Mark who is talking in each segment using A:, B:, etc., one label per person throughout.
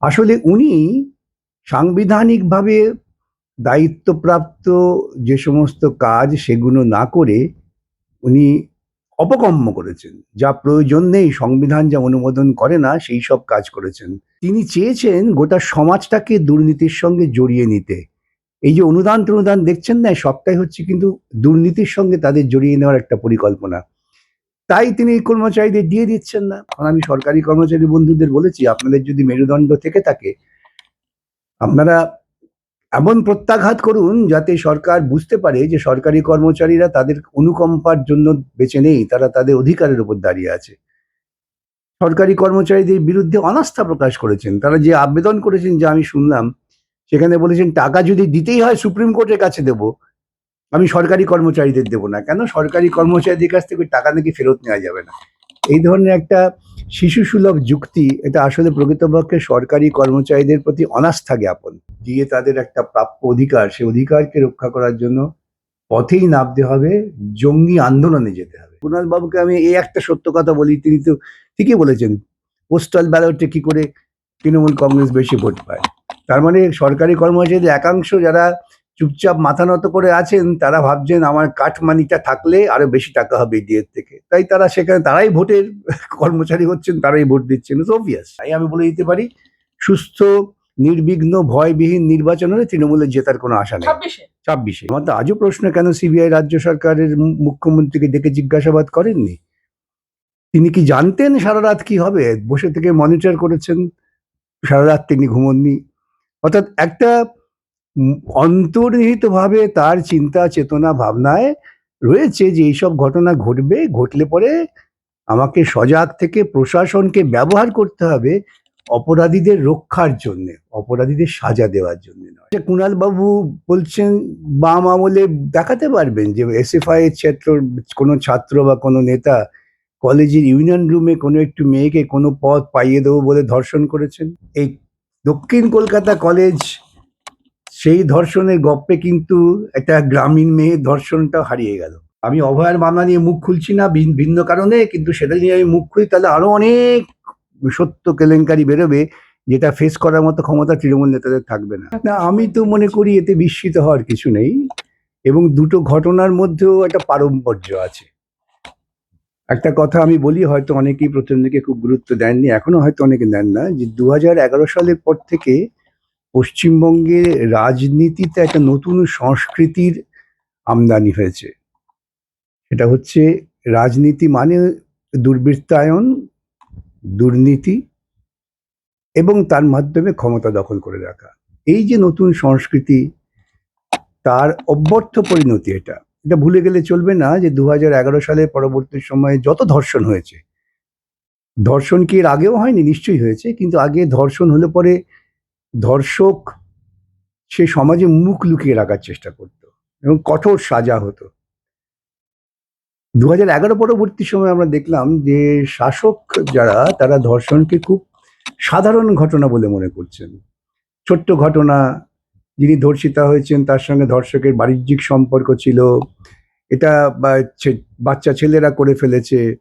A: আসলে উনি সাংবিধানিকভাবে দায়িত্বপ্রাপ্ত যে সমস্ত কাজ সেগুলো না করে উনি অপকর্ম করেছেন। যা প্রয়োজন নেই, সংবিধান যা অনুমোদন করে না, সেই সব কাজ করেছেন। তিনি চেয়েছেন গোটা সমাজটাকে দুর্নীতির সঙ্গে জড়িয়ে নিতে। এই যে অনুদান টনুদান দেখছেন না, সবটাই হচ্ছে কিন্তু দুর্নীতির সঙ্গে তাদের জড়িয়ে নেওয়ার একটা পরিকল্পনা। তাই তিনি কর্মচারীদের দিয়ে দিচ্ছেন না। কারণ আমি সরকারি কর্মচারী বন্ধুদের বলেছি, আপনাদের যদি মেরুদণ্ড থেকে থাকে, আপনারা এমন প্রত্যাঘাত করুন যাতে সরকার বুঝতে পারে যে সরকারি কর্মচারীরা তাদের অনুকম্পার জন্য বেঁচে নেই, তারা তাদের অধিকারের উপর দাঁড়িয়ে আছে। সরকারি কর্মচারীদের বিরুদ্ধে অনাস্থা প্রকাশ করেছেন। তারা যে আবেদন করেছেন যে আমি শুনলাম, সেখানে বলেছেন, টাকা যদি দিতেই হয় সুপ্রিম কোর্টের কাছে দেব আমি সরকারি কর্মচারীদের দেব না। কেন? সরকারি কর্মচারীদের কাছ থেকে টাকা নাকি ফেরত নেওয়া যাবে না। এই ধরনের একটা শিশু সুলভ যুক্তি, এটা আসলে প্রকৃতপক্ষে সরকারি কর্মচারীদের প্রতি অনাস্থা জ্ঞাপন। দিয়ে তাদের একটা প্রাপ্য অধিকার সেই অধিকারকে রক্ষা করার জন্য পথেই নামতে হবে, জঙ্গি আন্দোলনে যেতে হবে। কুণাল বাবুকে আমি এই একটা সত্য কথা বলি, তিনি তো ঠিকই বলেছেন পোস্টাল ব্যালটে কি করে তৃণমূল কংগ্রেস বেশি ভোট পায়? তার মানে সরকারি কর্মচারীদের একাংশ যারা চুপচাপ মাথা নত করে আছেন তারা ভাবছেন আমার কাঠমানিটা থাকলে আরও বেশি টাকা হবে ডিএর থেকে। তাই তারা সেখানে তারাই ভোটের কর্মচারী হচ্ছেন তারাই ভোট দিচ্ছেন। অবভিয়াস তাই আমি বলে দিতে পারি সুস্থ নির্বিঘ্ন ভয়বিহীন নির্বাচন হলে তৃণমূলের জেতার কোনো আশা নেই।
B: ছাব্বিশে।
A: আমার তো আজও প্রশ্ন কেন সিবিআই রাজ্য সরকারের মুখ্যমন্ত্রীকে ডেকে জিজ্ঞাসাবাদ করেননি? তিনি কি জানতেন সারা রাত কি হবে? বসে থেকে মনিটর করেছেন সারা রাত তিনি ঘুমননি। অর্থাৎ একটা অন্তর্নিহিতভাবে তার চিন্তা, চেতনা, ভাবনায় রয়েছে যে এইসব ঘটনা ঘটবে, ঘটলে পরে আমাকে সজাগ থেকে প্রশাসনকে ব্যবহার করতে হবে অপরাধীদের রক্ষার জন্য, অপরাধীদের সাজা দেওয়ার জন্য নয়। কুণাল বাবু বলছেন, বাম আমলে দেখাতে পারবেন যে এসএফআই এর ছাত্র, কোনো ছাত্র বা কোনো নেতা কলেজের ইউনিয়ন রুমে কোনো একটু মেয়েকে কোনো পদ পাইয়ে দেবো বলে ধর্ষণ করেছেন? এই দক্ষিণ কলকাতা কলেজ সেই ধর্ষণের গপ্পে কিন্তু একটা গ্রামীণ মেয়ের ধর্ষণটা হারিয়ে গেল। আমি অভয়ের মামলা নিয়ে মুখ খুলছি না, ভিন- ভিন্ন কারণে, কিন্তু সেটা নিয়ে আমি মুখ খুলি, তাহলে আরও অনেক সত্য কেলেঙ্কারি বেরোবে যেটা ফেস করার মতো ক্ষমতা তৃণমূল নেতাদের থাকবে না। না, আমি তো মনে করি এতে বিস্মিত হওয়ার কিছু নেই, এবং দুটো ঘটনার মধ্যেও একটা পারম্পর্য আছে। একটা কথা আমি বলি, হয়তো অনেকেই প্রথম দিকে খুব গুরুত্ব দেননি, এখনও হয়তো অনেকে দেন না, যে দু সালের পর থেকে পশ্চিমবঙ্গে রাজনীতিতে একটা নতুন সংস্কৃতির আমদানি হয়েছে। সেটা হচ্ছে রাজনীতি মানে দুর্বৃত্তায়ন, দুর্নীতি এবং তার মাধ্যমে ক্ষমতা দখল করে রাখা। এই যে নতুন সংস্কৃতি, তার অব্যর্থ পরিণতি এটা। এটা ভুলে গেলে চলবে না যে দু সালের পরবর্তী সময়ে যত ধর্ষণ হয়েছে, ধর্ষণ কি এর আগেও হয়নি? নিশ্চয়ই হয়েছে, কিন্তু আগে ধর্ষণ হলে পরে ধর্ষক সে সমাজে মুখ লুকিয়ে রাখার চেষ্টা করত এবং কঠোর সাজা হতো। দু হাজার এগারো পরবর্তী সময় আমরা দেখলাম যে শাসক যারা, তারা ধর্ষণকে খুব সাধারণ ঘটনা বলে মনে করছেন। ছোট্ট ঘটনা, যিনি ধর্ষিতা হয়েছেন, তার সঙ্গে ধর্ষকের বাণিজ্যিক সম্পর্ক ছিল। এটা বাচ্চা ছেলেরা করে ফেলেছে।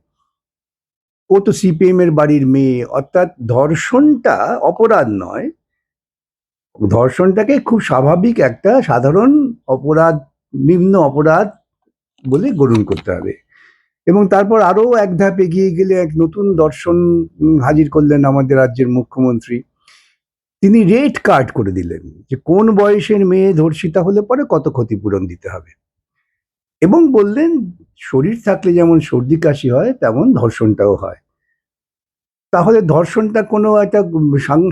A: ও তো সিপিএম এর বাড়ির মেয়ে, অর্থাৎ ধর্ষণটা অপরাধ নয় ধর্ষণটাকে খুব স্বাভাবিক একটা সাধারণ অপরাধ, নিম্ন অপরাধ বলে গ্রহণ করতে হবে। এবং তারপর আরও এক ধাপ এগিয়ে গেলে এক নতুন দর্শন হাজির করলেন আমাদের রাজ্যের মুখ্যমন্ত্রী। তিনি রেড কার্ড করে দিলেন যে কোন বয়সের মেয়ে ধর্ষিতা হলে পরে কত ক্ষতিপূরণ দিতে হবে। এবং বললেন, শরীর থাকলে যেমন সর্দি কাশি হয়, তেমন ধর্ষণটাও হয়। তাহলে ধর্ষণটা কোনো একটা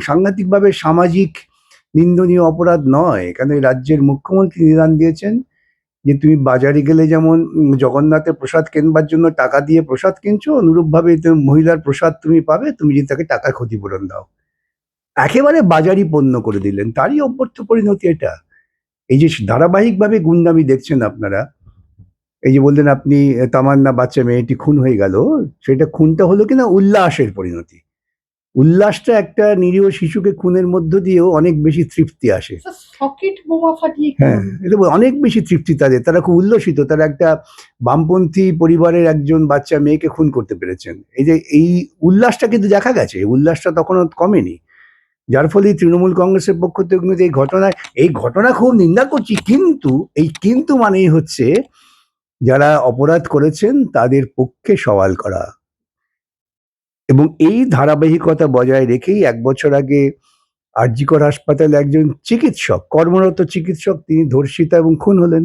A: সাংঘাতিকভাবে সামাজিক নিন্দনীয় অপরাধ নয়। কেন এই রাজ্যের মুখ্যমন্ত্রী নিদান দিয়েছেন যে, তুমি বাজারে গেলে যেমন জগন্নাথের প্রসাদ কেনবার জন্য টাকা দিয়ে প্রসাদ কিনছো, অনুরূপভাবে মহিলার প্রসাদ তুমি পাবে, তুমি যদি তাকে টাকার ক্ষতিপূরণ দাও। একেবারে বাজারি পণ্য করে দিলেন। তারই অভ্যর্থ পরিণতি এটা। এই যে ধারাবাহিকভাবে গুন্ডামি দেখছেন আপনারা, এই যে বললেন আপনি, তামান্না বাচ্চা মেয়েটি খুন হয়ে গেল। সেটা খুনটা হলো কিনা উল্লাসের পরিণতি। উল্লাসটা একটা নিরীহ শিশুকে খুনের মধ্য দিয়েও অনেক বেশি তৃপ্তি আসে।
B: সকেট বোমা ফাটিয়ে
A: হ্যাঁ এটা অনেক বেশি তৃপ্তি তাদের। তারা খুব উল্লসিত তারা একটা বামপন্থী পরিবারের একজন বাচ্চা মেয়েকে খুন করতে পেরেছেন। এই যে এই উল্লাসটা কিন্তু দেখা গেছে উল্লাসটা তখনও কমেনি। যার ফলে তৃণমূল কংগ্রেসের পক্ষ থেকে কিন্তু এই ঘটনা এই ঘটনা খুব নিন্দা করছি কিন্তু এই কিন্তু মানেই হচ্ছে যারা অপরাধ করেছেন তাদের পক্ষে সওয়াল করা। এবং এই ধারাবাহিকতা বজায় রেখেই এক বছর আগে আরজিকর হাসপাতালে একজন চিকিৎসক, কর্মরত চিকিৎসক, তিনি ধর্ষিতা এবং খুন হলেন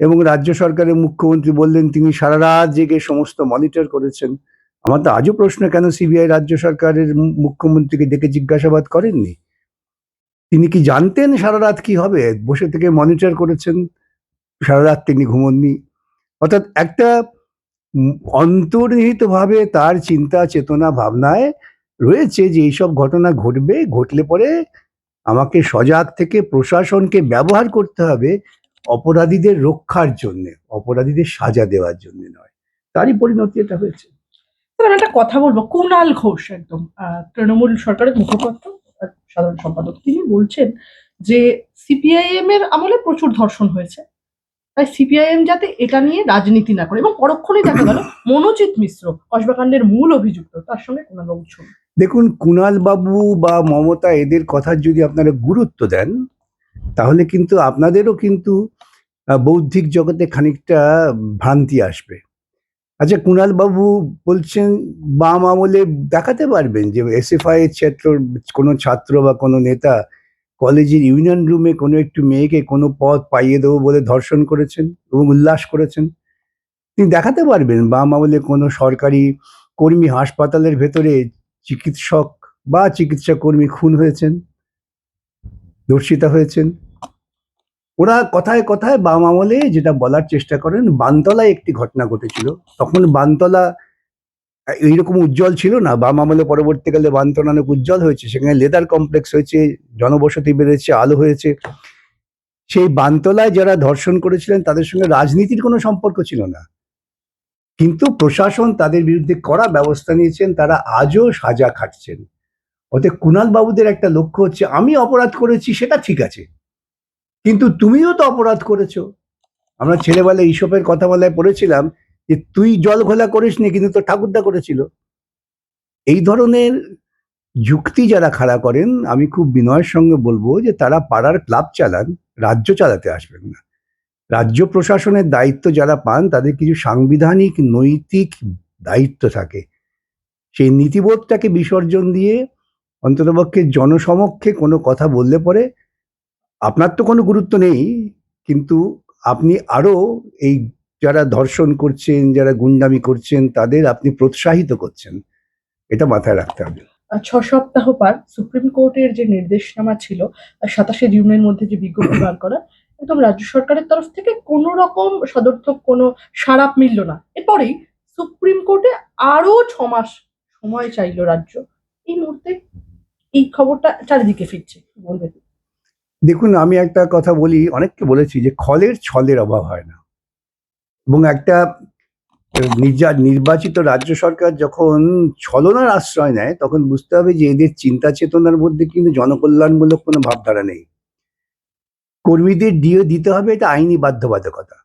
A: এবং রাজ্য সরকারের মুখ্যমন্ত্রী বললেন, তিনি সারা রাত জেগে সমস্ত মনিটর করেছেন। আমার তো আজও প্রশ্ন, কেন সিবিআই রাজ্য সরকারের মুখ্যমন্ত্রীকে ডেকে জিজ্ঞাসাবাদ করেননি? তিনি কি জানতেন সারা রাত কি হবে? বসে থেকে মনিটর করেছেন, সারা রাত তিনি ঘুমননি। অর্থাৎ একটা অন্তর্নিহিতভাবে তার চিন্তা, চেতনা, ভাবনায় রয়েছে যে এইসব ঘটনা ঘটবে, ঘটলে পরে আমাকে সজাগ থেকে প্রশাসনকে ব্যবহার করতে হবে অপরাধীদের রক্ষার জন্য, অপরাধীদের সাজা দেওয়ার জন্য নয়। তারই পরিণতি এটা হয়েছে।
B: আমি একটা কথা বলব। কুণাল ঘোষ একদম তৃণমূল সরকারের মুখপাত্র সাধারণ সম্পাদক। তিনি বলছেন যে সিপিআইএম এর আমলে প্রচুর ধর্ষণ হয়েছে। তাই সিপিআইএম যাতে এটা নিয়ে রাজনীতি না করে। এবং পরক্ষণে দেখা গেল মনোজিৎ মিশ্র কসবাকাণ্ডের মূল অভিযুক্ত, তার সঙ্গে কুণালবাবু ছবি।
A: দেখুন কুণাল বাবু বা মমতা এদের কথার যদি আপনারা গুরুত্ব দেন, তাহলে কিন্তু আপনাদেরও কিন্তু বৌদ্ধিক জগতে খানিকটা ভ্রান্তি আসবে। আচ্ছা কুণাল বাবু বলছেন, বাম আমলে দেখাতে পারবেন যে এসএফআই এর ছাত্র কোনো ছাত্র বা কোনো নেতা কলেজের ইউনিয়ন রুমে কোনো একটু মেয়েকে কোনো পদ পাইয়ে দেবো বলে ধর্ষণ করেছেন এবং উল্লাস করেছেন। তিনি দেখাতে পারবেন বাম আমলে কোনো সরকারি কর্মী হাসপাতালের ভেতরে চিকিৎসক বা চিকিৎসা কর্মী খুন হয়েছেন ধর্ষিতা হয়েছেন। ওরা কথায় কথায় বাম আমলে যেটা বলার চেষ্টা করেন, বানতলায় একটি ঘটনা ঘটেছিল। তখন বানতলা এইরকম উজ্জ্বল ছিল না। বাম আমলে পরবর্তীকালে বানতলা অনেক উজ্জ্বল হয়েছে, সেখানে লেদার কমপ্লেক্স হয়েছে, জনবসতি বেড়েছে, আলো হয়েছে। সেই বানতলায় যারা ধর্ষণ করেছিলেন, তাদের সঙ্গে রাজনীতির কোনো সম্পর্ক ছিল না। কিন্তু প্রশাসন তাদের বিরুদ্ধে কড়া ব্যবস্থা নিয়েছেন, তারা আজও সাজা খাটছেন। অতএব কুণাল বাবুদের একটা লক্ষ্য হচ্ছে, আমি অপরাধ করেছি, সেটা ঠিক আছে। কিন্তু তুমিও তো অপরাধ করেছ। আমরা ছেলেবেলায় ইসবের কথা বলায় পড়েছিলাম যে তুই জল ঘোলা করিসনি, কিন্তু তোর ঠাকুরদা করেছিল। এই ধরনের যুক্তি যারা খাড়া করেন, আমি খুব বিনয়ের সঙ্গে বলব যে তারা পাড়ার ক্লাব চালান, রাজ্য চালাতে আসবেন না। রাজ্য প্রশাসনের দায়িত্ব যারা পান, তাদের কিছু সাংবিধানিক, নৈতিক দায়িত্ব থাকে। সেই নীতিবোধটাকে বিসর্জন দিয়ে অন্ততপক্ষে জনসমক্ষে কোনো কথা বললে পরে আপনার তো কোনো গুরুত্ব নেই, কিন্তু আপনি আরও এই যারা ধর্ষণ করছেন যারা গুন্ডামি করছেন তাদের আপনি প্রোৎসাহিত করছেন। এটা মাথায় রাখতে হবে।
B: ছ সপ্তাহ পার সুপ্রিম কোর্টের যে নির্দেশনামা ছিল সাতাশে জুনের মধ্যে যে বিজ্ঞপ্তি বার করা একদম রাজ্য সরকারের তরফ থেকে কোনো রকম সদর্থক কোনো সারাপ মিলল না। এরপরেই সুপ্রিম কোর্টে আরও ছ মাস সময় চাইলো রাজ্য। এই মুহূর্তে এই খবরটা চারিদিকে ফিরছে। কি বলবেন?
A: দেখুন আমি একটা কথা বলি অনেককে বলেছি যে খলের ছলের অভাব হয় না। এবং একটা নির্বাচিত রাজ্য সরকার যখন ছলনার আশ্রয় নেয়, তখন বুঝতে হবে যে এদের চিন্তা চেতনার মধ্যে কিন্তু জনকল্যাণমূলক কোনো ভাবধারা নেই। কর্মীদের দিয়ে দিতে হবে এটা আইনি বাধ্যবাধকতা।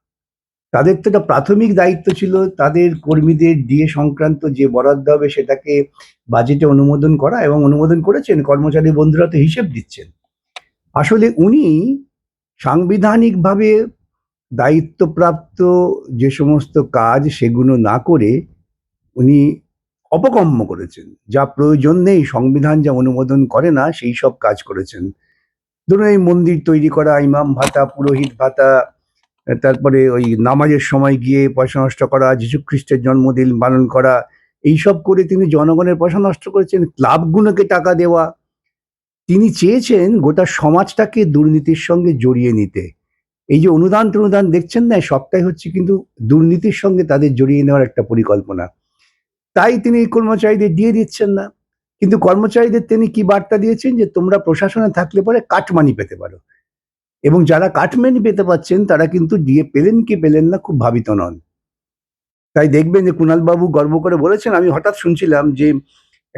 A: তাদের তো একটা প্রাথমিক দায়িত্ব ছিল, তাদের কর্মীদের ডিএ সংক্রান্ত যে বরাদ্দ হবে সেটাকে বাজেটে অনুমোদন করা এবং অনুমোদন করেছেন, কর্মচারী বন্ধুরা তো হিসেব দিচ্ছেন। আসলে উনি সাংবিধানিকভাবে দায়িত্বপ্রাপ্ত যে সমস্ত কাজ সেগুলো না করে উনি অপকর্ম করেছেন। যা প্রয়োজন নেই, সংবিধান যা অনুমোদন করে না, সেই সব কাজ করেছেন। ধরুন এই মন্দির তৈরি করা, ইমাম ভাতা, পুরোহিত ভাতা, তারপরে ওই নামাজের সময় গিয়ে পয়সা নষ্ট করা খ্রিস্টের জন্মদিন পালন করা এইসব করে তিনি জনগণের পয়সা নষ্ট করেছেন, ক্লাবগুলোকে টাকা দেওয়া। তিনি চেয়েছেন গোটা সমাজটাকে দুর্নীতির সঙ্গে জড়িয়ে নিতে। এই যে অনুদান টনুদান দেখছেন না, সবটাই হচ্ছে কিন্তু দুর্নীতির সঙ্গে তাদের জড়িয়ে নেওয়ার একটা পরিকল্পনা। তাই তিনি কর্মচারীদের দিয়ে দিচ্ছেন না। কিন্তু কর্মচারীদের তিনি কি বার্তা দিয়েছেন? যে তোমরা প্রশাসনে থাকলে পরে কাটমানি পেতে পারো। এবং যারা কাটমানি পেতে পাচ্ছেন তারা কিন্তু দিয়ে পেলেন কি পেলেন না খুব ভাবিত নন। তাই দেখবেন যে কুণালবাবু গর্ব করে বলেছেন, আমি হঠাৎ শুনছিলাম যে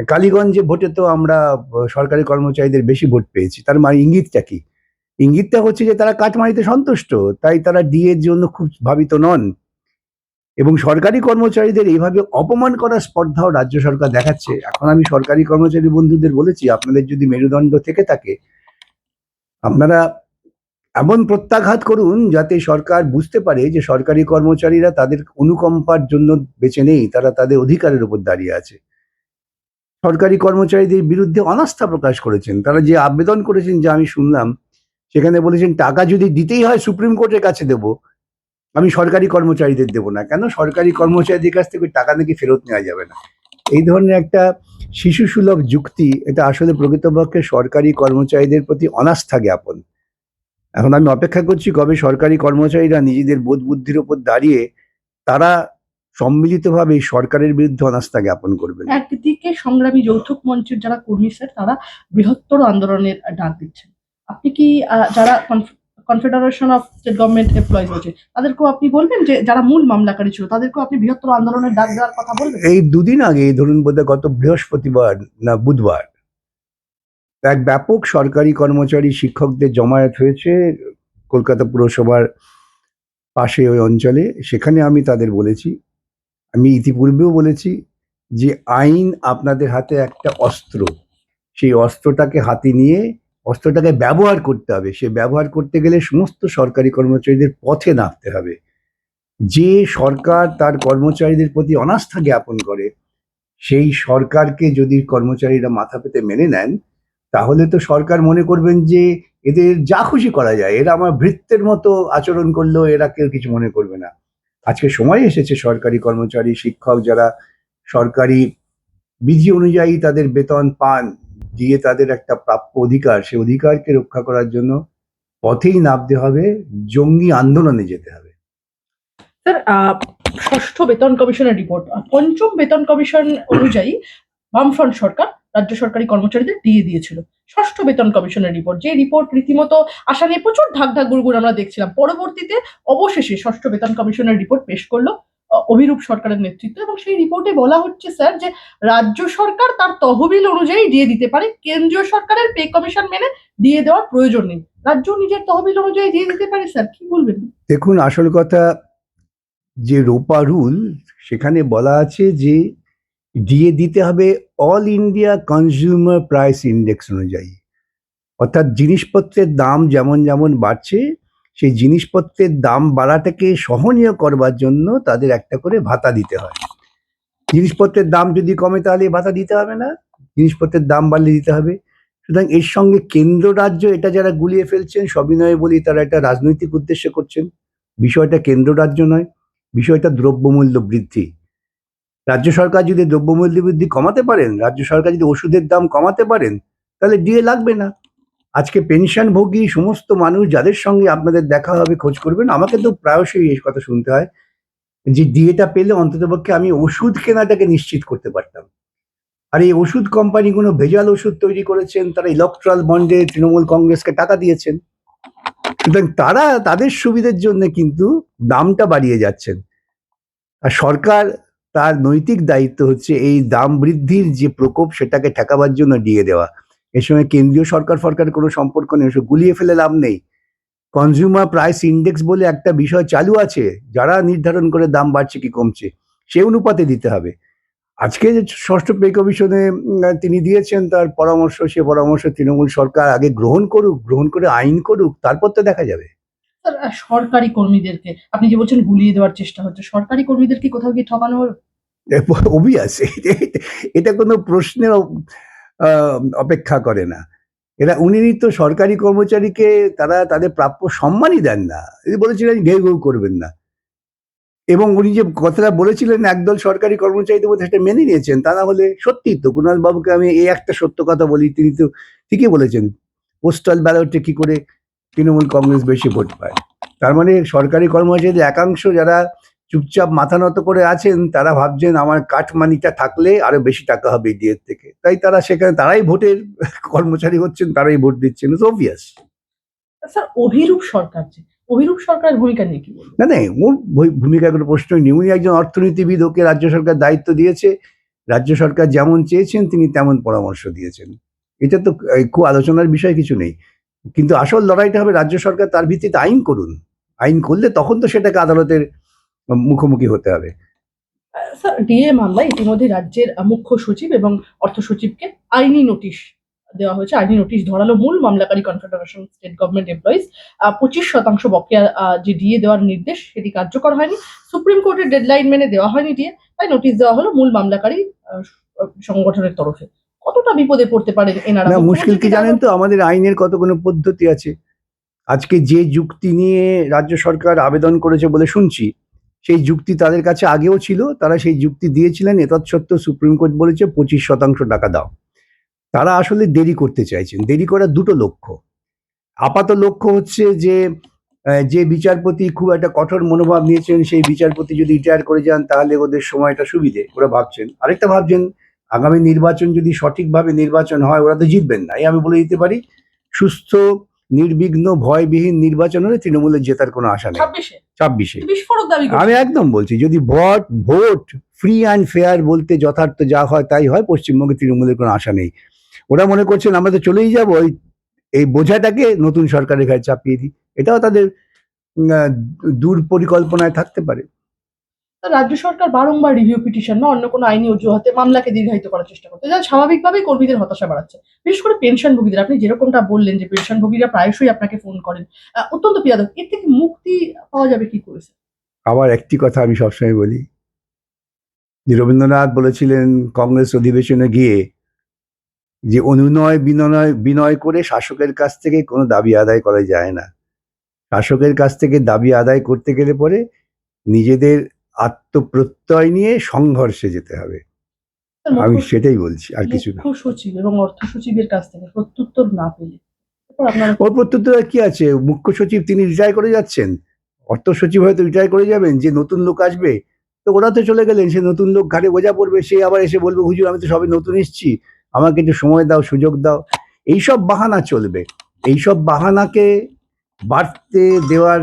A: কালীগঞ্জে ভোটে তো আমরা সরকারি কর্মচারীদের বেশি ভোট পেয়েছি। তার মানে ইঙ্গিতটা কি? ইঙ্গিতটা হচ্ছে যে তারা কাটমানিতে সন্তুষ্ট, তাই তারা ডিএর জন্য খুব ভাবিত নন। এবং সরকারি কর্মচারীদের এইভাবে অপমান করার স্পর্ধাও রাজ্য সরকার দেখাচ্ছে। এখন আমি সরকারি কর্মচারী বন্ধুদের বলেছি, আপনাদের যদি মেরুদণ্ড থেকে থাকে, আপনারা এমন প্রত্যাঘাত করুন যাতে সরকার বুঝতে পারে যে সরকারি কর্মচারীরা তাদের অনুকম্পার জন্য বেঁচে নেই, তারা তাদের অধিকারের উপর দাঁড়িয়ে আছে। সরকারি কর্মচারীদের বিরুদ্ধে অনাস্থা প্রকাশ করেছেন। তারা যে আবেদন করেছেন, যে আমি শুনলাম সেখানে বলেছেন, টাকা যদি দিতেই হয় সুপ্রিম কোর্টের কাছে দেব। আমি সরকারি কর্মচারীদের দেব না। কেন? সরকারি কর্মচারীদের কাছ থেকে টাকা নাকি ফেরত নেওয়া যাবে না। এই ধরনের একটা শিশু সুলভ যুক্তি, এটা আসলে প্রকৃতপক্ষে সরকারি কর্মচারীদের প্রতি অনাস্থা জ্ঞাপন। এখন আমি অপেক্ষা করছি কবে সরকারি কর্মচারীরা নিজেদের বোধ বুদ্ধির উপর দাঁড়িয়ে তারা সম্মিলিতভাবে সরকারের বিরুদ্ধে অনাস্থা জ্ঞাপন করবেন।
B: একদিকে সংগ্রামী যৌথক মঞ্চের যারা কর্মী স্যার, তারা বৃহত্তর আন্দোলনের ডাক দিচ্ছেন। আপনি কি যারা confederation of state government employees রয়েছে, তাদেরকেও আপনি বলবেন যে যারা মূল মামলাকারী ছিল, তাদেরকেও আপনি বৃহত্তর আন্দোলনের ডাক দেওয়ার কথা বলবেন?
A: এই দুদিন আগে, ধরুন বোধহয় গত বৃহস্পতিবার না বুধবার, এক ব্যাপক সরকারি কর্মচারী শিক্ষকদের জমায়েত হয়েছে কলকাতা পুরসভার পাশে ওই অঞ্চলে। সেখানে আমি তাদের বলেছি, আমি ইতিপূর্বেও বলেছি যে আইন আপনাদের হাতে একটা অস্ত্র, সেই অস্ত্রটাকে হাতে নিয়ে অস্ত্রটাকে ব্যবহার করতে হবে। সে ব্যবহার করতে গেলে সমস্ত সরকারি কর্মচারীদের পথে নামতে হবে। যে সরকার তার কর্মচারীদের প্রতি অনাস্থা জ্ঞাপন করে, সেই সরকারকে যদি কর্মচারীরা মাথা পেতে মেনে নেন, তাহলে তো সরকার মনে করবেন যে এদের যা খুশি করা যায়, এরা আমার ভৃত্যের মতো আচরণ করলেও এরা কেউ কিছু মনে করবে না। আজকে সময় এসেছে সরকারি কর্মচারী, শিক্ষক যারা সরকারি বিধি অনুযায়ী তাদের বেতন পান। দিয়ে তাদের একটা প্রাপ্য অধিকার সে অধিকারকে রক্ষা করার জন্য পথেই নামতে হবে, জঙ্গি আন্দোলনে যেতে হবে।
B: স্যার ষষ্ঠ বেতন কমিশনের রিপোর্ট পঞ্চম বেতন কমিশন অনুযায়ী বামফ্রন্ট সরকার রাজ্য সরকারি কর্মচারীদের দিয়ে দিয়েছিল। ষষ্ঠ বেতন কমিশনের রিপোর্ট যে রিপোর্ট রীতিমতো আশা নিয়ে প্রচুর ঢাক ঢাক গুড়গুড় আমরা দেখছিলাম। পরবর্তীতে অবশেষে ষষ্ঠ বেতন কমিশনের রিপোর্ট পেশ করল। অভিরূপ সরকারের নেতৃত্ব এবং সেই রিপোর্টে বলা হচ্ছে স্যার যে রাজ্য সরকার তার তহবিল অনুযায়ী দিয়ে দিতে পারে। কেন্দ্রীয় সরকারের পে কমিশন মেনে দিয়ে দেওয়ার প্রয়োজন নেই। রাজ্য নিজের তহবিল অনুযায়ী দিয়ে দিতে পারে স্যার কি বলবেন?
A: দেখুন, আসল কথা যে রোপা রুল সেখানে বলা আছে যে দিয়ে দিতে হবে all India consumer price index অনুযায়ী। অর্থাৎ জিনিসপত্রের দাম যেমন যেমন বাড়ছে সেই জিনিসপত্রের দাম বাড়াটাকে সহনীয় করবার জন্য তাদের একটা করে ভাতা দিতে হয়। জিনিসপত্রের দাম যদি কমে তাহলে ভাতা দিতে হবে না, জিনিসপত্রের দাম বাড়লে দিতে হবে। সুতরাং এর সঙ্গে কেন্দ্র রাজ্য এটা যারা গুলিয়ে ফেলছেন, সবিনয়ে বলি তারা একটা রাজনৈতিক উদ্দেশ্যে করছেন। বিষয়টা কেন্দ্র রাজ্য নয়, বিষয়টা দ্রব্যমূল্য বৃদ্ধি। রাজ্য সরকার যদি দ্রব্যমূল্য বৃদ্ধি কমাতে পারেন, রাজ্য সরকার যদি ওষুধের দাম কমাতে পারেন, তাহলে ডিএ লাগবে না। আজকে পেনশনভোগী সমস্ত মানুষ যাদের সঙ্গে আপনাদের দেখা হবে, খোঁজ করবেন, আমাকে তো প্রায়শই এই কথা শুনতে হয় যে ডিএটা পেলে অন্ততপক্ষে আমি ওষুধ কেনাটাকে নিশ্চিত করতে পারতাম। আর এই ওষুধ কোম্পানিগুলো ভেজাল ওষুধ তৈরি করেছেন, তারা ইলেকট্রাল বন্ডে তৃণমূল কংগ্রেসকে টাকা দিয়েছেন। সুতরাং তারা, তাদের সুবিধের জন্য কিন্তু দামটা বাড়িয়ে যাচ্ছেন। আর সরকার তার নৈতিক দায়িত্ব হচ্ছে এই দাম বৃদ্ধির যে প্রকোপ, সেটাকে ঠেকাবার জন্য দিয়ে দেওয়া। এর সঙ্গে কেন্দ্রীয় সরকার ফরকার কোনো সম্পর্ক নেই ওসব গুলিয়ে ফেলে লাভ নেই। কনজিউমার প্রাইস ইন্ডেক্স বলে একটা বিষয় চালু আছে যারা নির্ধারণ করে দাম বাড়ছে কি কমছে সে অনুপাতে দিতে হবে। আজকে যে ষষ্ঠ পে কমিশনে তিনি দিয়েছেন তার পরামর্শ সে পরামর্শ তৃণমূল সরকার আগে গ্রহণ করুক গ্রহণ করে আইন করুক তারপর তো দেখা যাবে।
B: সরকারি কর্মীদেরকে আপনি যে বলছেন গুলিয়ে দেওয়ার চেষ্টা হচ্ছে সরকারি কর্মীদেরকে কোথাও গিয়ে ঠকানো হলো?
A: অবিয়াস এটা কোনো প্রশ্নের অপেক্ষা করে না। এরা উনি তো সরকারি কর্মচারীকে তারা তাদের প্রাপ্য সম্মানই দেন না। বলেছিলেন ঘেউ ঘেউ করবেন না। এবং উনি যে কথাটা বলেছিলেন, একদল সরকারি কর্মচারীদের মধ্যে সেটা মেনে নিয়েছেন, তা না হলে সত্যি তো বাবুকে আমি এই একটা সত্য কথা বলি, তিনি তো ঠিকই বলেছেন, পোস্টাল ব্যালটে কি করে তৃণমূল কংগ্রেস বেশি ভোট পায়। তার মানে সরকারি কর্মচারীদের একাংশ যারা চুপচাপ মাথা নত করে আছেন তারা ভাবছেন আমার কাঠমানিটা থাকলে আরও বেশি টাকা হবে ডিএর থেকে। তাই তারা সেখানে তারাই ভোটের কর্মচারী হচ্ছেন তারাই ভোট দিচ্ছেন। অবভিয়াস
B: স্যার অভিরূপ সরকার যে অভিরূপ সরকারের ভূমিকা নিয়ে কি
A: না না ওর ভূমিকা কোনো প্রশ্নই নেই উনি একজন অর্থনীতিবিদ ওকে রাজ্য সরকার দায়িত্ব দিয়েছে। রাজ্য সরকার যেমন চেয়েছেন তিনি তেমন পরামর্শ দিয়েছেন। এটা তো খুব আলোচনার বিষয় কিছু নেই। কিন্তু আসল লড়াইটা হবে রাজ্য সরকার তার ভিত্তিতে আইন করুন। আইন করলে তখন তো সেটাকে আদালতের মুখোমুখি হতে হবে।
B: স্যার ডিএ মামলায় ইতিমধ্যে রাজ্যের মুখ্য সচিব এবং অর্থ সচিবকে আইনি নোটিশ দেওয়া হয়েছে। আইনি নোটিশ ধরালো মূল মামলাকারী কনফেডারেশন স্টেট গভর্নমেন্ট এমপ্লয়িজ পঁচিশ শতাংশ বকেয়া যে ডিএ দেওয়ার নির্দেশ সেটি কার্যকর হয়নি। সুপ্রিম কোর্টের ডেডলাইন মেনে দেওয়া হয়নি ডিএ তাই নোটিশ দেওয়া হলো মূল মামলাকারী সংগঠনের তরফে। কতটা বিপদে পড়তে পারেন এনারা?
A: না মুশকিল কি জানেন তো? আমাদের আইনের কত কোনো পদ্ধতি আছে? আজকে যে যুক্তি নিয়ে রাজ্য সরকার আবেদন করেছে বলে শুনছি সেই যুক্তি তাদের কাছে আগেও ছিল, তারা সেই যুক্তি দিয়েছিলেন, এতৎসত্ত্বেও সুপ্রিম কোর্ট বলেছে পঁচিশ শতাংশ টাকা দাও। তারা আসলে দেরি করতে চাইছেন, দেরি করার দুটো লক্ষ্য। আপাত লক্ষ্য হচ্ছে যে যে বিচারপতি খুব একটা কঠোর মনোভাব নিয়েছেন, সেই বিচারপতি যদি রিটায়ার করে যান, তাহলে ওদের সময়টা সুবিধে, ওরা ভাবছেন। আরেকটা ভাবছেন, আগামী নির্বাচন যদি সঠিকভাবে নির্বাচন হয়, ওরা তো জিতবেন না, এই আমি বলে দিতে পারি, সুস্থ নির্বিঘ্ন ভয়বিহীন নির্বাচন তৃণমূলের জেতার কোনো আশা নেই।
B: ছাব্বিশে।
A: আমি একদম বলছি যদি vote vote free and fair বলতে যথার্থ যা হয় তাই হয় পশ্চিমবঙ্গে তৃণমূলের কোনো আশা নেই। ওরা মনে করছেন আমরা তো চলেই যাব ওই এই বোঝাটাকে নতুন সরকারের ঘাড়ে চাপিয়ে দিই। এটাও তাদের দূর পরিকল্পনায় থাকতে পারে।
B: রাজ্য সরকার বারংবার রিভিউ পিটিশন না অন্য কোনো আইনি অজুহাতে মামলাকে দীর্ঘায়িত করার চেষ্টা করতে যা স্বাভাবিকভাবেই কর্মীদের হতাশা বাড়াচ্ছে। বিশেষ করে পেনশনভোগীদের, আপনি যেরকমটা বললেন যে পেনশনভোগীরা প্রায়শই আপনাকে ফোন করেন অত্যন্ত পিয়াদক এর থেকে মুক্তি পাওয়া যাবে কি করেছে
A: আবার একটি কথা আমি সবসময় বলি। যে রবীন্দ্রনাথ বলেছিলেন কংগ্রেস অধিবেশনে গিয়ে যে অনুনয়, বিনয় বিনয় করে শাসকের কাছ থেকে কোনো দাবি আদায় করা যায় না। শাসকের কাছ থেকে দাবি আদায় করতে গেলে পরে নিজেদের আত্মপ্রত্যয় নিয়ে সংঘর্ষে যেতে হবে। আমি সেটাই বলছি আর কিছু না।
B: সচিব এবং অর্থ সচিবের কাছ থেকে প্রত্যুত্তর না পেলে।
A: ওর প্রত্যুত্তর কি আছে? মুখ্য সচিব তিনি রিটায়ার করে যাচ্ছেন। অর্থ সচিব হয়তো রিটায়ার করে যাবেন যে নতুন লোক আসবে তো ওরা তো চলে গেলেন সে নতুন লোক ঘাটে বোঝা পড়বে সে আবার এসে বলবে হুজুর আমি তো সবে নতুন এসেছি আমাকে একটু সময় দাও সুযোগ দাও। এইসব বাহানা চলবে। এইসব বাহানাকে বাড়তে দেওয়ার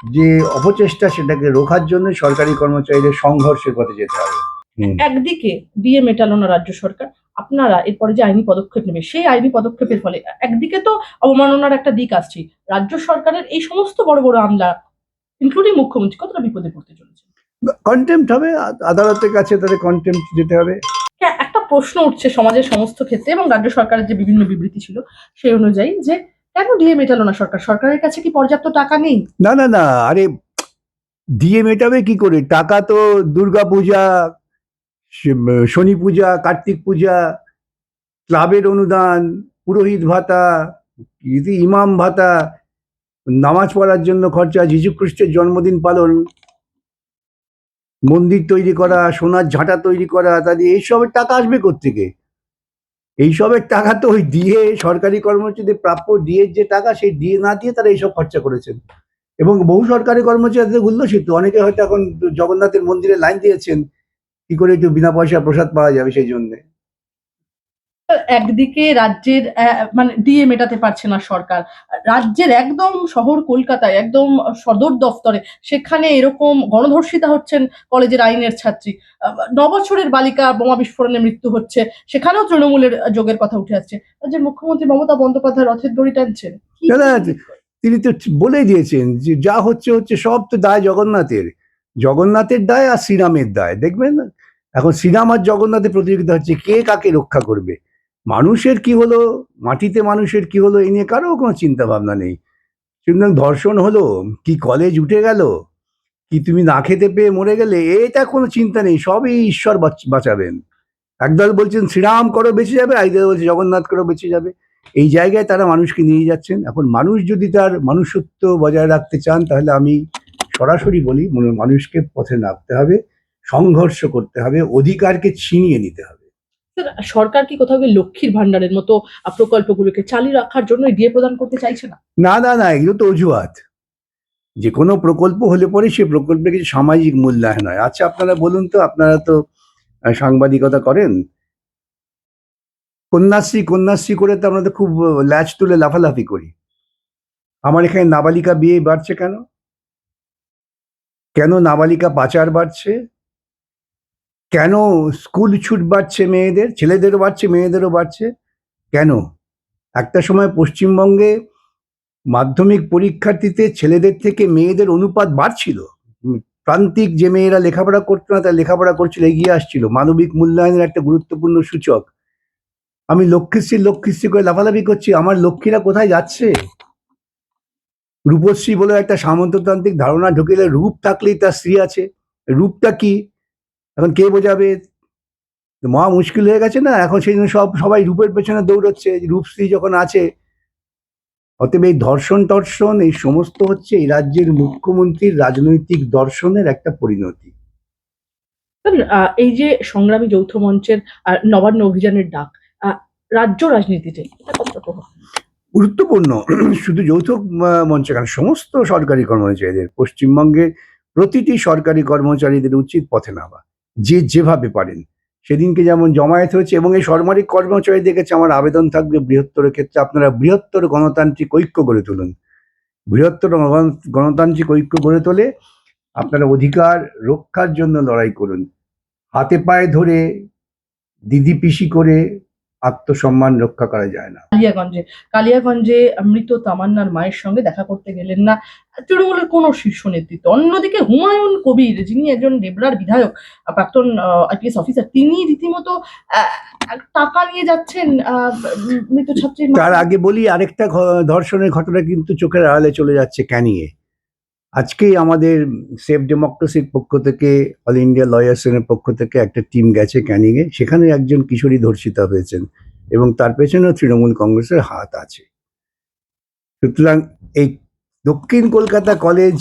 A: যে অপচেষ্টা সেটাকে রোখার জন্য সরকারি কর্মচারীদের সংঘর্ষের পথে যেতে হবে।
B: একদিকে ডিএ মেটালো না রাজ্য সরকার আপনারা এরপরে যে আইনি পদক্ষেপ নেবে সেই আইনি পদক্ষেপের ফলে একদিকে তো অবমাননার একটা দিক আসছে রাজ্য সরকারের এই সমস্ত বড় বড় আমলা ইনক্লুডিং মুখ্যমন্ত্রী কতটা বিপদে পড়তে চলেছে?
A: কন্টেম্প হবে আদালতের কাছে তাদের কন্টেম্প যেতে হবে।
B: হ্যাঁ, একটা প্রশ্ন উঠছে সমাজের সমস্ত ক্ষেত্রে এবং রাজ্য সরকারের যে বিভিন্ন বিবৃতি ছিল সেই অনুযায়ী যে কেন ডিএ মেটালো না সরকার? সরকারের কাছে কি পর্যাপ্ত টাকা নেই?
A: না না না, আরে দিয়ে মেটাবে কি করে? টাকা তো দুর্গা পূজা শনি পূজা, কার্তিক পূজা, ক্লাবের অনুদান, পুরোহিত ভাতা ইমাম ভাতা, নামাজ পড়ার জন্য খরচা, যীশু খ্রিস্টের জন্মদিন পালন, মন্দির তৈরি করা, সোনার ঝাঁটা তৈরি করা তাদের এইসবের টাকা আসবে কোত্থেকে? এইসবের টাকা তো ওই দিয়ে সরকারি কর্মচারীদের প্রাপ্য ডিএর যে টাকা, সেই ডিএ না দিয়ে তারা এইসব খরচা করেছেন। এবং বহু সরকারি কর্মচারীদের উল্লসিত অনেকে হয়তো এখন জগন্নাথের মন্দিরে লাইন দিয়েছেন, কি করে একটু বিনা পয়সা প্রসাদ পাওয়া যাবে সেই জন্য।
B: একদিকে রাজ্যের মানে ডিএ মেটাতে পারছে না সরকার। রাজ্যের একদম শহর কলকাতায় একদম সদর দফতরে সেখানে এরকম গণধর্ষিতা হচ্ছেন কলেজের আইনের ছাত্রী। আহ, ন বালিকা বোমা বিস্ফোরণে মৃত্যু হচ্ছে সেখানেও তৃণমূলের যোগের কথা উঠে আসছে। রাজ্যের মুখ্যমন্ত্রী মমতা বন্দ্যোপাধ্যায় রথের দড়ি টানছেন।
A: তিনি তো বলে দিয়েছেন যে যা হচ্ছে হচ্ছে সব তো দায় জগন্নাথের। জগন্নাথের দায় আর শ্রীরামের দায় দেখবেন? এখন শ্রীরাম আর জগন্নাথের প্রতিযোগিতা হচ্ছে কে কাকে রক্ষা করবে। মানুষের কি হলো? মাটিতে মানুষের কি হলো? এই নিয়ে কারও কোনো চিন্তা ভাবনা নেই। সুতরাং ধর্ষণ হলো, কি কলেজ উঠে গেল, কি তুমি না খেতে পেয়ে মরে গেলে, এটা কোনো চিন্তা নেই, সবই ঈশ্বর বাঁচ- বাঁচাবেন। একদল বলছেন, শ্রীরাম করো, বেঁচে যাবে। একদল বলছে, জগন্নাথ করো, বেঁচে যাবে। এই জায়গায় তারা মানুষকে নিয়ে যাচ্ছেন। এখন মানুষ যদি তার মনুষ্যত্ব বজায় রাখতে চান, তাহলে আমি সরাসরি বলি, মনে- মানুষকে পথে নামতে হবে, সংঘর্ষ করতে হবে, অধিকারকে ছিনিয়ে নিতে হবে।
B: সরকার কি কোথাও লক্ষ্মীর ভান্ডারের মতো প্রকল্পগুলোকে চালিয়ে রাখার জন্য ডিএ প্রদান করতে চাইছে না?
A: না না না, এগুলো তো অজুহাত। যে কোনো প্রকল্প হলে পরে সে প্রকল্পের কিছু সামাজিক মূল্যায়ন হয়। আচ্ছা আপনারা বলুন তো, আপনারা তো সাংবাদিকতা করেন? কন্যাশ্রী কন্যাশ্রী করে তো আমরা তো খুব ল্যাচ তুলে লাফালাফি করি। আমার এখানে নাবালিকা বিয়ে বাড়ছে কেন? কেন নাবালিকা পাচার বাড়ছে? কেন স্কুল ছুট বাড়ছে মেয়েদের? ছেলেদেরও বাড়ছে, মেয়েদেরও বাড়ছে। কেন? একটা সময় পশ্চিমবঙ্গে মাধ্যমিক পরীক্ষার্থীতে ছেলেদের থেকে মেয়েদের অনুপাত বাড়ছিল। প্রান্তিক যে মেয়েরা লেখাপড়া করতো না, তারা লেখাপড়া করছিল, এগিয়ে আসছিল। মানবিক মূল্যায়নের একটা গুরুত্বপূর্ণ সূচক। আমি লক্ষ্মীশ্রী লক্ষ্মীশ্রী করে লাফালাফি করছি, আমার লক্ষ্মীরা কোথায় যাচ্ছে? রূপশ্রী বলে একটা সামন্ততান্ত্রিক ধারণা ঢুকিলে রূপ থাকলেই তার স্ত্রী আছে। রূপটা কি? এখন কে বোঝাবে? মহা মুশকিল হয়ে গেছে না? এখন সেই জন্য সব সবাই রূপের পেছনে দৌড়চ্ছে। রূপশ্রী যখন আছে অতএব এই ধর্ষণ টর্ষণ এই সমস্ত হচ্ছে এই রাজ্যের মুখ্যমন্ত্রীর রাজনৈতিক দর্শনের একটা পরিণতি।
B: এই যে সংগ্রামী যৌথ মঞ্চের নবান্ন অভিযানের ডাক আহ, রাজ্য রাজনীতিতে
A: গুরুত্বপূর্ণ। শুধু যৌথ মঞ্চ কেন সমস্ত সরকারি কর্মচারীদের পশ্চিমবঙ্গে প্রতিটি সরকারি কর্মচারীদের উচিত পথে নামা। যে যেভাবে পারেন। সেদিনকে যেমন জমায়েত হয়েছে এবং এই সরকারি কর্মচারী দেখেছে আমার আবেদন থাকবে বৃহত্তর ক্ষেত্রে। আপনারা বৃহত্তর গণতান্ত্রিক ঐক্য গড়ে তুলুন। বৃহত্তর গণতান্ত্রিক ঐক্য গড়ে তোলে আপনারা অধিকার রক্ষার জন্য লড়াই করুন। হাতে পায়ে ধরে, দিদি পিসি করে আত্মসম্মান রক্ষা করা যায় না।
B: কালিয়াগঞ্জে কালিয়াগঞ্জে মৃত তামান্নার মায়ের সঙ্গে দেখা করতে গেলেন না। তৃণমূলের কোনো শীর্ষ নেতৃত্ব। অন্যদিকে হুমায়ুন কবির যিনি একজন ডেবরার বিধায়ক প্রাক্তন আইপিএস অফিসার তিনি রীতিমতো টাকা নিয়ে যাচ্ছেন আহ, মৃত ছাত্রীর মা-
A: তার আগে বলি আরেকটা ধর্ষণের ঘটনা কিন্তু চোখের আড়ালে চলে যাচ্ছে ক্যানিংয়ে। আজকেই আমাদের সেফ ডেমোক্রেসির পক্ষ থেকে, অল ইন্ডিয়া লয়ার্সের পক্ষ থেকে একটা টিম গেছে ক্যানিংয়ে। সেখানে একজন কিশোরী ধর্ষিতা হয়েছেন এবং তার পেছনেও তৃণমূল কংগ্রেসের হাত আছে। সুতরাং এই দক্ষিণ কলকাতা কলেজ,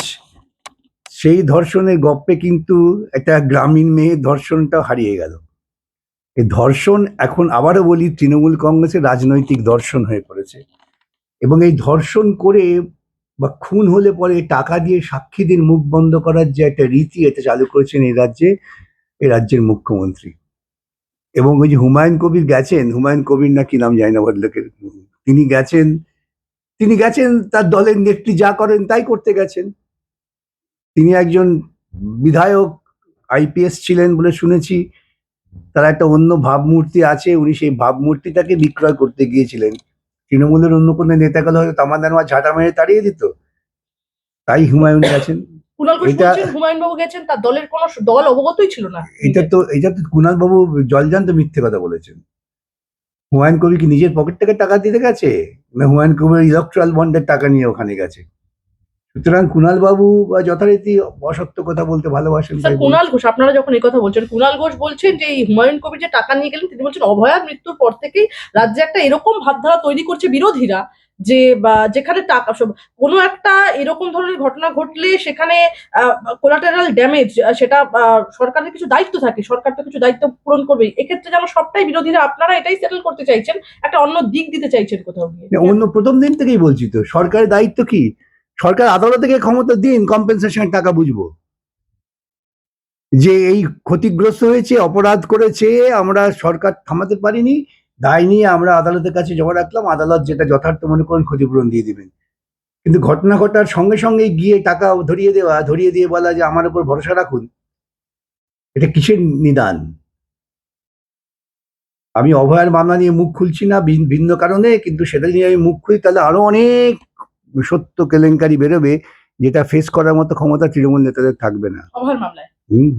A: সেই ধর্ষণের গপ্পে কিন্তু একটা গ্রামীণ মেয়ের ধর্ষণটা হারিয়ে গেল। এই ধর্ষণ, এখন আবারও বলি, তৃণমূল কংগ্রেসের রাজনৈতিক দর্শন হয়ে পড়েছে। এবং এই ধর্ষণ করে বা খুন হলে পরে টাকা দিয়ে সাক্ষীদের মুখ বন্ধ করার যে একটা রীতি এটা চালু করেছেন এই রাজ্যে, এই রাজ্যের মুখ্যমন্ত্রী। এবং ওই যে হুমায়ুন কবির গেছেন, হুমায়ুন কবির না কি নাম জানি না ভদ্রলোকের তিনি গেছেন তিনি গেছেন, তার দলের নেত্রী যা করেন তাই করতে গেছেন। তিনি একজন বিধায়ক আইপিএস ছিলেন বলে শুনেছি। তার একটা অন্য ভাবমূর্তি আছে, উনি সেই ভাবমূর্তিটাকে বিক্রয় করতে গিয়েছিলেন। তৃণমূলের অন্য কোনো নেতা গেলে হয়তো তামান্নার মা ঝাঁটা মেরে তাড়িয়ে দিত। তাই হুমায়ুন গেছেন।
B: তার দলের কোনো দল অবগতই ছিল না।
A: এটা তো এটা তো কুণাল বাবু জলজান্ত মিথ্যে কথা বলেছেন। হুমায়ুন কবি কি নিজের পকেট থেকে টাকা দিতে গেছে? না হুমায়ুন কবির ইলেকট্রাল বন্ডের টাকা নিয়ে ওখানে গেছে? সুতরাং কুণাল বাবু বা যথারীতি অসত্য কথা বলতে ভালোবাসেন।
B: কুণাল ঘোষ আপনারা যখন এই কথা বলছেন কুণাল ঘোষ বলছেন যে হুমায়ুন কবির যে টাকা নিয়ে গেলেন তিনি বলছেন অভয়ার মৃত্যুর পর থেকেই রাজ্যে একটা এরকম ভাবধারা তৈরি করছে বিরোধীরা যে বা যেখানে টাকা সব কোনো একটা এরকম ধরনের ঘটনা ঘটলে সেখানে কোলাটারাল ড্যামেজ সেটা আহ, সরকারের কিছু দায়িত্ব থাকে সরকার তো কিছু দায়িত্ব পূরণ করবে। এক্ষেত্রে যেন সবটাই বিরোধীরা আপনারা এটাই সেটেল করতে চাইছেন একটা অন্য দিক দিতে চাইছেন কোথাও গিয়ে।
A: অন্য প্রথম দিন থেকেই বলছি তো সরকারের দায়িত্ব কি? সরকার আদালত থেকে ক্ষমতা দিন কম্পেনসেশনের টাকা বুঝব। যে এই ক্ষতিগ্রস্ত হয়েছে, অপরাধ করেছে, আমরা সরকার থামাতে পারিনি, দায় নিয়ে আমরা আদালতের কাছে জমা রাখলাম, আদালত যেটা যথার্থ মনে করেন ক্ষতিপূরণ দিয়ে দিবেন। কিন্তু ঘটনা ঘটার সঙ্গে সঙ্গে গিয়ে টাকা ধরিয়ে দেওয়া, ধরিয়ে দিয়ে বলা যে আমার উপর ভরসা রাখুন, এটা কিসের নিদান? আমি অভয়ের মামলা নিয়ে মুখ খুলছি না, ভিন- ভিন্ন কারণে, কিন্তু সেটা নিয়ে আমি মুখ খুলি, তাহলে আরও অনেক সত্য কেলেঙ্কারি বেরোবে যেটা ফেস করার মতো ক্ষমতা তৃণমূল নেতাদের থাকবে না। হুম।